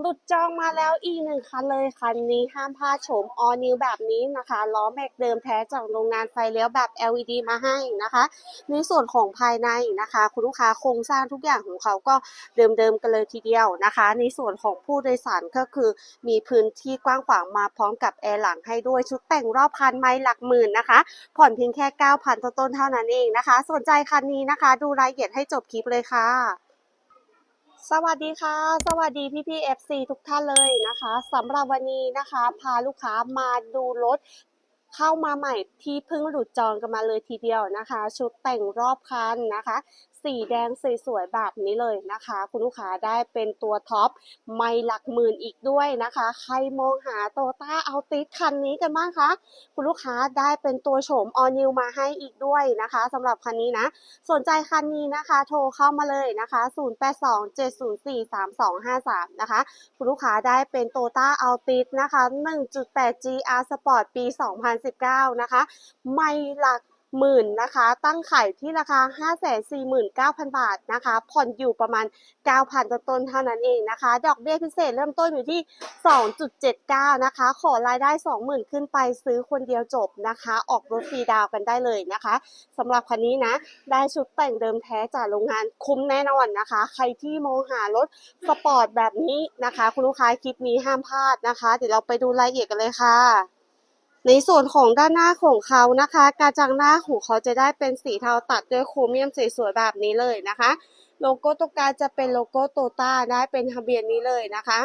หลุดจองมาแล้วอีกหนึ่งคันเลยคันนี้ห้ามพลาดโฉมออนิวแบบนี้นะคะล้อแม็กเดิมแท้จากโรงงานไฟเลี้ยวแบบ LED มาให้นะคะ ในส่วนของภายในนะคะ คุณลูกค้าโครงสร้างทุกอย่างของเขาก็เดิมๆกันเลยทีเดียวนะคะ ในส่วนของผู้โดยสารก็คือมีพื้นที่กว้างขวางมาพร้อมกับแอร์หลังให้ด้วยชุดแต่งรอบคันไม่หลักหมื่นนะคะ ผ่อนเพียงแค่ 9,000ต้นๆเท่านั้นเองนะคะ สนใจคันนี้นะคะ ดูรายละเอียดให้จบคลิปเลยค่ะ สวัสดีค่ะ สวัสดีพี่พี่เอฟซีทุกท่านเลยนะคะสำหรับวันนี้นะคะ พาลูกค้ามาดูรถเข้ามาใหม่ที่เพิ่งหลุดจองกันมาเลยทีเดียวนะคะ ชุดแต่งรอบคันนะคะ สีแดงสวยๆแบบนี้เลยนะคะ คุณลูกค้าได้เป็นตัวท็อปไม่หลักหมื่นอีกด้วยนะคะ ใครมองหาโตต้าเอาติสคันนี้กันบ้างคะ คุณลูกค้าได้เป็นตัวโฉมออนิวมาให้อีกด้วยนะคะสำหรับคันนี้นะ สนใจคันนี้นะคะ โทรเข้ามาเลยนะคะ 0827043253 นะคะ คุณลูกค้าได้เป็นโตต้าเอัลติสนะคะ 1.8 GR Sport ปี 2019 นะคะ ไม่หลัก หมื่นนะคะ ตั้งขายที่ราคา 549,000 บาทนะคะ ผ่อนอยู่ประมาณ 9,000ต้นๆเท่านั้นเองนะคะ ดอกเบี้ยพิเศษเริ่มต้นอยู่ที่ 2.79 นะคะ ขอรายได้ 20,000 ขึ้นไปซื้อคนเดียวจบนะคะ ออกรถฟรีดาวกันได้เลยนะคะสำหรับคันนี้นะ ได้ชุดแต่งเดิมแท้จากโรงงานคุ้มแน่นอนนะคะ ใครที่มองหารถสปอร์ตแบบนี้นะคะ คุณลูกค้าคลิปนี้ห้ามพลาดนะคะ เดี๋ยวเราไปดูรายละเอียดกันเลยค่ะ ในส่วนของด้านหน้าของเขานะคะกระจังหน้าของเขาจะได้เป็นสีเทาตัดด้วยโครเมียมสวยๆแบบนี้เลยนะคะ โลโก้ตรงกลางจะเป็นโลโก้โตต้าได้เป็นทะเบียนนี้เลยนะคะ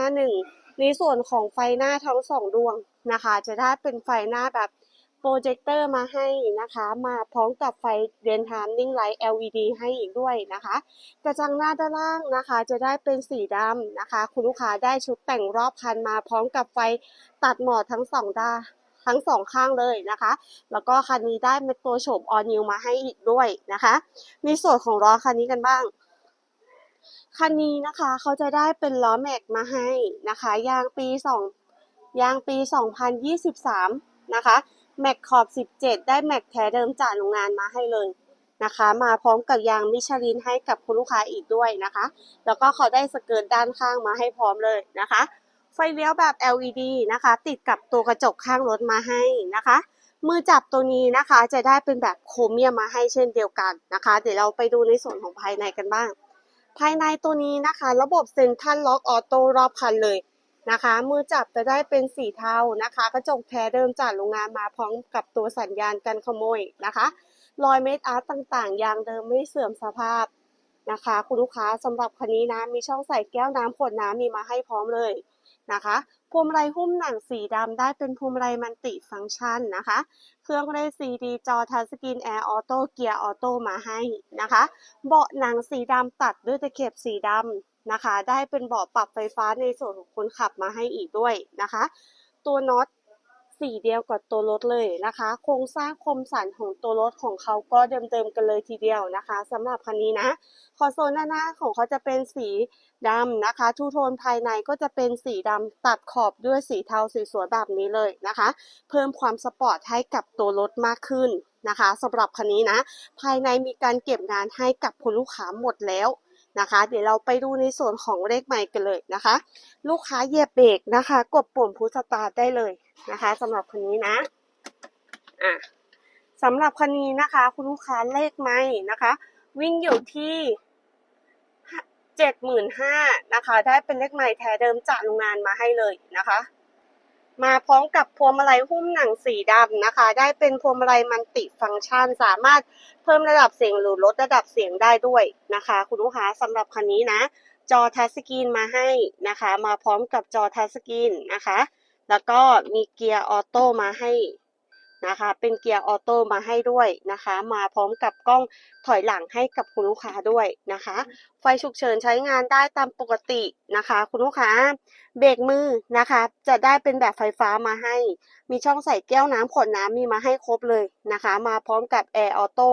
2751ในส่วนของไฟหน้าทั้งสองดวงนะคะ จะได้เป็นไฟหน้าแบบ โปรเจคเตอร์มาให้นะคะ มาพร้อมกับไฟเรียนไทม์นิ่งไลท์ LED ให้อีกด้วยนะคะ กระจังหน้าด้านล่างนะคะ จะได้เป็นสีดำนะคะ คุณลูกค้าได้ชุดแต่งรอบคันมาพร้อมกับไฟตัดหมอดทั้งสองด้านทั้งสองข้างเลยนะคะ แล้วก็คันนี้ได้เป็นตัวโฉมออนิวมาให้อีกด้วยนะคะ ในส่วนของล้อคันนี้กันบ้างคันนี้นะคะเขาจะได้เป็นล้อแม็กมาให้นะคะ ยางปี2ยางปี 2023 นะคะ แม็กขอบ 17 ได้แม็กแท้เดิมจากโรงงานมาให้เลยนะคะ มาพร้อมกับยางมิชลินให้กับคุณลูกค้าอีกด้วยนะคะ แล้วก็เขาได้สเกิร์ตด้านข้างมาให้พร้อมเลยนะคะ ไฟเลี้ยวแบบ LED นะคะ ติดกับตัวกระจกข้างรถมาให้นะคะ มือจับตัวนี้นะคะจะได้เป็นแบบโครเมียมมาให้เช่นเดียวกันนะคะ เดี๋ยวเราไปดูในส่วนของภายในกันบ้าง ภายในตัวนี้นะคะ ระบบเซ็นทรัลล็อกออโต้รอบคันเลย นะคะ มือจับจะได้เป็นสีเทานะคะ กระจกแท้เดิมจากโรงงานมาพร้อมกับตัวสัญญาณกันขโมยนะคะรอยเม็ดอาร์ตต่างๆ ยางเดิมไม่เสื่อมสภาพนะคะ คุณลูกค้าสำหรับคันนี้นะมีช่องใส่แก้วน้ำขวดน้ำมีมาให้พร้อมเลยนะคะพวงมาลัยหุ้มหนังสีดำได้เป็นพวงมาลัยมันติฟังก์ชันนะคะ เครื่องเล่นซีดีจอทัชสกรีนแอร์ออโต้เกียร์ออโต้มาให้นะคะ เบาะหนังสีดำตัดด้วยตะเข็บสีดำ นะคะ ได้เป็นเบาะปรับไฟฟ้าในส่วนของคนขับมาให้อีกด้วยนะคะ ตัวน็อตสีเดียวกับตัวรถเลยนะคะ โครงสร้างคมสันของตัวรถของเขาก็เดิมๆกันเลยทีเดียวนะคะสำหรับคันนี้นะคอนโซลด้านหน้าของเขาจะเป็นสีดำนะคะ ทูโทนภายในก็จะเป็นสีดำตัดขอบด้วยสีเทาสีสวยแบบนี้เลยนะคะ เพิ่มความสปอร์ตให้กับตัวรถมากขึ้นนะคะสำหรับคันนี้นะ ภายในมีการเก็บงานให้กับคุณลูกค้าหมดแล้ว นะคะ เดี๋ยวเราไปดูในส่วนของเลขใหม่กันเลยนะคะ ลูกค้าเหยียบเบรกนะคะ กดปุ่มพุชสตาร์ทได้เลยนะคะสำหรับคนนี้นะอะสำหรับคันนี้นะคะ คุณลูกค้าเลขไม่นะคะ วิ่งอยู่ที่เจ็ดหมื่นห้านะคะ ได้เป็นเลขใหม่แท้เดิมจากโรงงานมาให้เลยนะคะ มาพร้อมกับพวงมาลัยหุ้มหนังสีดำนะคะ ได้เป็นพวงมาลัยมันติฟังก์ชัน สามารถเพิ่มระดับเสียงหรือลดระดับเสียงได้ด้วยนะคะ คุณลูกค้าสำหรับคันนี้นะ จอทัชสกรีนมาให้นะคะ มาพร้อมกับจอทัชสกรีนนะคะ แล้วก็มีเกียร์ออโต้มาให้ นะคะ เป็นเกียร์ออโต้มาให้ด้วยนะคะ มาพร้อมกับกล้องถอยหลังให้กับคุณลูกค้าด้วยนะคะ ไฟฉุกเฉินใช้งานได้ตามปกตินะคะ คุณลูกค้า เบรกมือนะคะ จะได้เป็นแบบไฟฟ้ามาให้ มีช่องใส่แก้วน้ำขวดน้ำมีมาให้ครบเลยนะคะ มาพร้อมกับแอร์ออโต้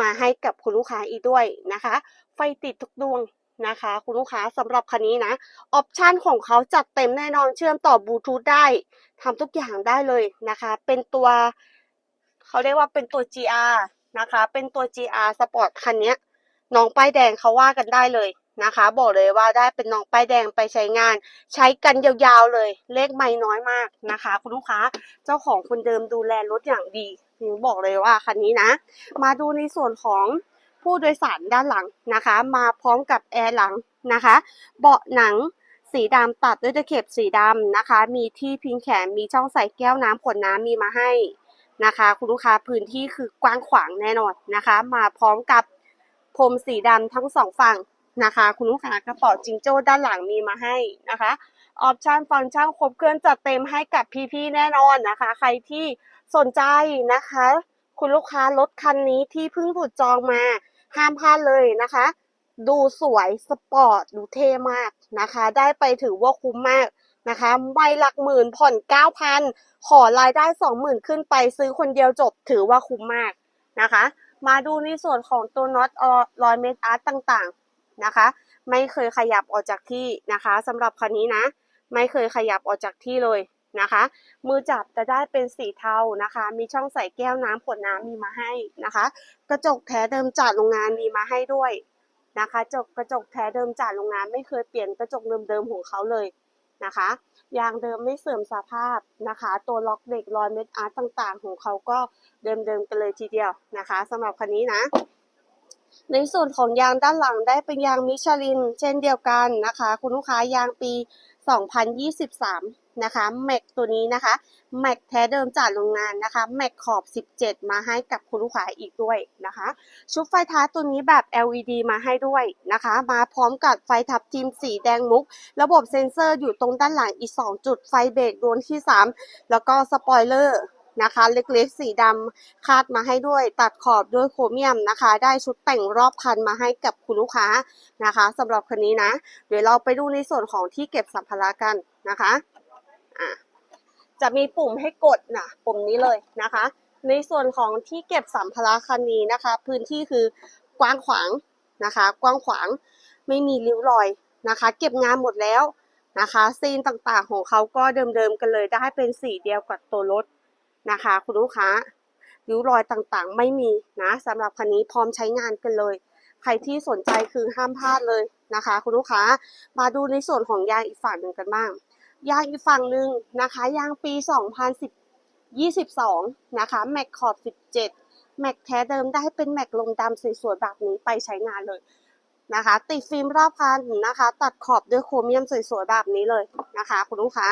มาให้กับคุณลูกค้าอีกด้วยนะคะ ไฟติดทุกดวง นะคะ คุณลูกค้าสำหรับคันนี้นะออปชันของเขาจัดเต็มแน่นอนเชื่อมต่อบลูทูธได้ทำทุกอย่างได้เลยนะคะ เป็นตัวเขาเรียกว่าเป็นตัว GR นะคะ เป็นตัว GR Sport คันนี้น้องป้ายแดงเขาว่ากันได้เลยนะคะ บอกเลยว่าได้เป็นน้องป้ายแดงไปใช้งาน ใช้กันยาวๆเลย เลขไม่น้อยมากนะคะ คุณลูกค้าเจ้าของคนเดิมดูแลรถอย่างดีบอกเลยว่าคันนี้นะ มาดูในส่วนของ ผู้โดยสารด้านหลังนะคะ มาพร้อมกับแอร์หลังนะคะ เบาะหนังสีดำตัดด้วยตะเข็บสีดำนะคะ มีที่พิงแขนมีช่องใส่แก้วน้ำขวดน้ำมีมาให้นะคะ คุณลูกค้าพื้นที่คือกว้างขวางแน่นอนนะคะ มาพร้อมกับพรมสีดำทั้งสองฝั่งนะคะ คุณลูกค้ากระเป๋าจิงโจ้ด้านหลังมีมาให้นะคะออปชันฟังก์ชันครบเครื่องจัดเต็มให้กับพี่ๆแน่นอนนะคะ ใครที่สนใจนะคะ คุณลูกค้ารถคันนี้ที่เพิ่งถูกจองมา ห้ามพลาดเลยนะคะ ดูสวยสปอร์ตดูเท่มากนะคะ ได้ไปถือว่าคุ้มมากนะคะไม่หลักหมื่นผ่อนเก้าพันขอรายได้สองหมื่นขึ้นไปซื้อคนเดียวจบถือว่าคุ้มมากนะคะ มาดูในส่วนของตัวน็อตรอยเมตอาร์ตต่างๆนะคะ ไม่เคยขยับออกจากที่นะคะสำหรับคันนี้นะ ไม่เคยขยับออกจากที่เลย นะคะ มือจับจะได้เป็นสีเทานะคะ มีช่องใส่แก้วน้ำขวดน้ำมีมาให้นะคะ กระจกแท้เดิมจากโรงงานมีมาให้ด้วยนะคะจกกระจกแท้เดิมจากโรงงานไม่เคยเปลี่ยนกระจกเดิมๆของเขาเลยนะคะยางเดิมไม่เสื่อมสภาพนะคะ ตัวล็อกเด็กรอยเม็ดอาร์ตต่างๆ ของเขาก็เดิมๆกันเลยทีเดียวนะคะสำหรับคันนี้นะ ในส่วนของยางด้านหลังได้เป็นยางมิชลิน เช่นเดียวกันนะคะ คุณลูกค้ายางปี 2023 นะคะแม็กตัวนี้นะคะแม็กแท้เดิมจากโรงงานนะคะแม็กขอบ 17 มาให้กับคุณลูกค้าอีกด้วยนะคะ ชุดไฟท้ายตัวนี้แบบ LED มาให้ด้วยนะคะ มาพร้อมกับไฟทับทิมสีแดงมุก ระบบเซ็นเซอร์อยู่ตรงด้านหลังอีก 2 จุดไฟเบรกดวงที่ 3 แล้วก็สปอยเลอร์นะคะเล็กๆ สีดำคาดมาให้ด้วย ตัดขอบด้วยโครเมียมนะคะ ได้ชุดแต่งรอบคันมาให้กับคุณลูกค้านะคะสำหรับคันนี้นะ เดี๋ยวเราไปดูในส่วนของที่เก็บสัมภาระกันนะคะ อะจะมีปุ่มให้กดนะปุ่มนี้เลยนะคะ ในส่วนของที่เก็บสัมภาระคันนี้นะคะ พื้นที่คือกว้างขวางนะคะ กว้างขวางไม่มีริ้วรอยนะคะ เก็บงานหมดแล้วนะคะซีนต่างๆของเขาก็เดิมๆกันเลยได้เป็นสีเดียวกับตัวรถนะคะ คุณลูกค้าริ้วรอยต่างๆ ไม่มีนะสำหรับคันนี้พร้อมใช้งานกันเลย ใครที่สนใจคือห้ามพลาดเลยนะคะ คุณลูกค้ามาดูในส่วนของยางอีกฝั่งหนึ่งกันบ้าง ยางอีกฝั่งหนึ่งนะคะ ยางปี 2022 นะคะ แม็กขอบ 17 แม็กแท้เดิมได้เป็นแม็กลมดำสวยๆแบบนี้ไปใช้งานเลยนะคะ ติดฟิล์มรอบคันนะคะ ตัดขอบด้วยโครเมียมสวยๆแบบนี้เลยนะคะ คุณลูกค้า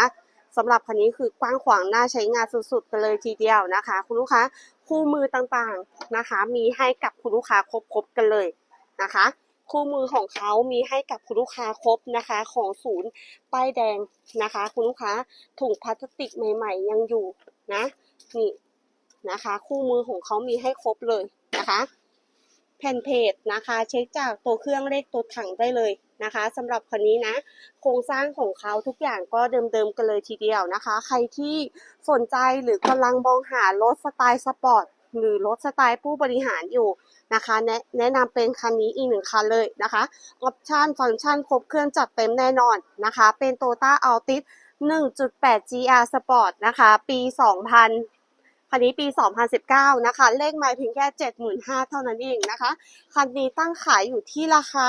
สำหรับคันนี้คือกว้างขวางน่าใช้งานสุดๆกันเลยทีเดียวนะคะ คุณลูกค้าคู่มือต่างๆนะคะ มีให้กับคุณลูกค้าครบๆกันเลยนะคะ คู่มือของเขามีให้กับคุณลูกค้าครบนะคะ ของศูนย์ป้ายแดงนะคะ คุณลูกค้าถุงพลาสติกใหม่ ๆ ยังอยู่นะนี่นะคะ คู่มือของเขามีให้ครบเลยนะคะ แผ่นเพจนะคะ เช็คจากตัวเครื่องเลขตัวถังได้เลยนะคะสำหรับคันนี้นะ โครงสร้างของเขาทุกอย่างก็เดิมๆกันเลยทีเดียวนะคะ ใครที่สนใจหรือกำลังมองหารถสไตล์สปอร์ต หรือรถสไตล์ผู้บริหารอยู่นะคะ แนะแนะนำเป็นคันนี้อีกหนึ่งคันเลยนะคะออปชันฟังก์ชันครบเครื่องจัดเต็มแน่นอนนะคะ เป็น Toyota Altis 1.8 GR Sport นะคะ ปี 2000คันนี้ปี 2019 นะคะ เลขไมล์เพียงแค่ 75,000 เท่านั้นเองนะคะ คันนี้ตั้งขายอยู่ที่ราคา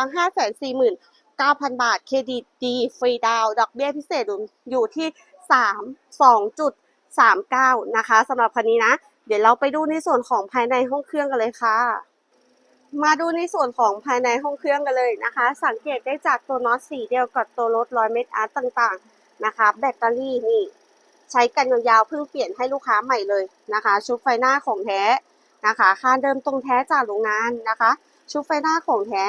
549,000 บาท เครดิตดีฟรีดาว ดอกเบี้ยพิเศษอยู่ที่ 3 2.39 นะคะสำหรับคันนี้นะ เดี๋ยวเราไปดูในส่วนของภายในห้องเครื่องกันเลยค่ะ มาดูในส่วนของภายในห้องเครื่องกันเลยนะคะ สังเกตได้จากตัวน็อตสีเดียวกับตัวรถร้อยเมตรอาร์ตต่างๆนะคะ แบตเตอรี่นี่ใช้กันยาวๆเพิ่งเปลี่ยนให้ลูกค้าใหม่เลยนะคะ ชุดไฟหน้าของแท้นะคะคานเดิมตรงแท้จากโรงงานนะคะ ชุดไฟหน้าของแท้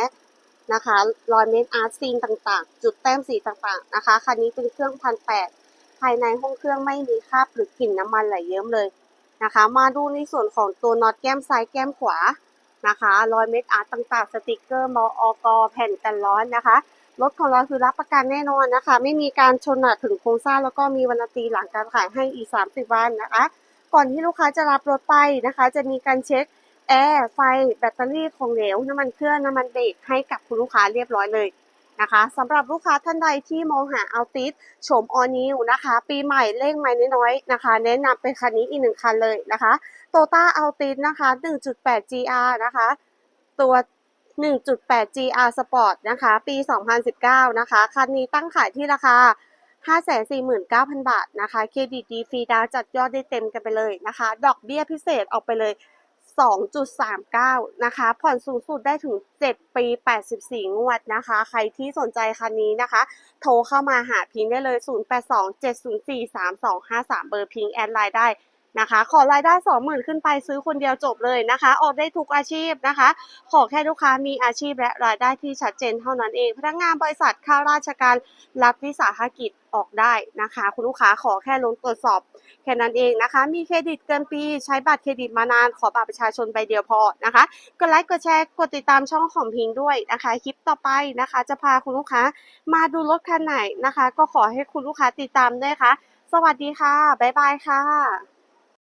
นะคะรอยเมตรอาร์ตซีนต่างๆ จุดแต้มสีต่างๆนะคะคันนี้เป็นเครื่องพันแปดภายในห้องเครื่องไม่มีคราบหรือกลิ่นน้ำมันไหลเยิ้มเลย นะคะ มาดูในส่วนของตัวน็อตแก้มซ้ายแก้มขวานะคะรอยเม็ดอาร์ตต่างๆ สติกเกอร์มออกแผ่นกันร้อนนะคะรถของเราคือรับประกันแน่นอนนะคะ ไม่มีการชนหนักถึงโครงสร้างแล้วก็มีวันตีหลังการขายให้อีก 30 วันนะคะ ก่อนที่ลูกค้าจะรับรถไปนะคะ จะมีการเช็คแอร์ไฟ แบตเตอรี่ของเหลวน้ำมันเครื่องน้ำมันเบรกให้กับคุณลูกค้าเรียบร้อยเลย นะคะสำหรับลูกค้าท่านใดที่มองหาเอาติสโฉมออนิวนะคะ ปีใหม่เลขใหม่น้อยๆนะคะ แนะนำเป็นคันนี้อีกหนึ่งคันเลยนะคะโตต้าเอาติสนะคะ 1.8 GR นะคะ ตัว 1.8 GR Sport นะคะ ปี 2019 นะคะ คันนี้ตั้งขายที่ราคา 549,000 บาทนะคะ เครดิตดีฟรีดาวจัดยอดได้เต็มกันไปเลยนะคะ ดอกเบี้ยพิเศษออกไปเลย 2.39 นะคะ ผ่อนสูงสุดได้ถึง 7 ปี 84 งวดนะคะ ใครที่สนใจคันนี้นะคะ โทรเข้ามาหาพิงได้เลย 0827043253 เบอร์พิงแอดไลน์ได้ นะคะ ขอรายได้ 20,000 ขึ้นไปซื้อคนเดียวจบเลยนะคะ ออกได้ทุกอาชีพนะคะ ขอแค่ลูกค้ามีอาชีพและรายได้ที่ชัดเจนเท่านั้นเอง พนักงานบริษัทข้าราชการรับวิสาหกิจออกได้นะคะ คุณลูกค้าขอแค่ลงตรวจสอบแค่นั้นเองนะคะ มีเครดิตเกินปี ใช้บัตรเครดิตมานาน ขอบัตรประชาชนใบเดียวพอนะคะ กดไลค์ กดแชร์ กดติดตามช่องของพิงค์ด้วยนะคะ คลิปต่อไปนะคะ จะพาคุณลูกค้ามาดูรถคันไหนนะคะ ก็ขอให้คุณลูกค้าติดตามด้วยค่ะ สวัสดีค่ะ บ๊ายบายค่ะ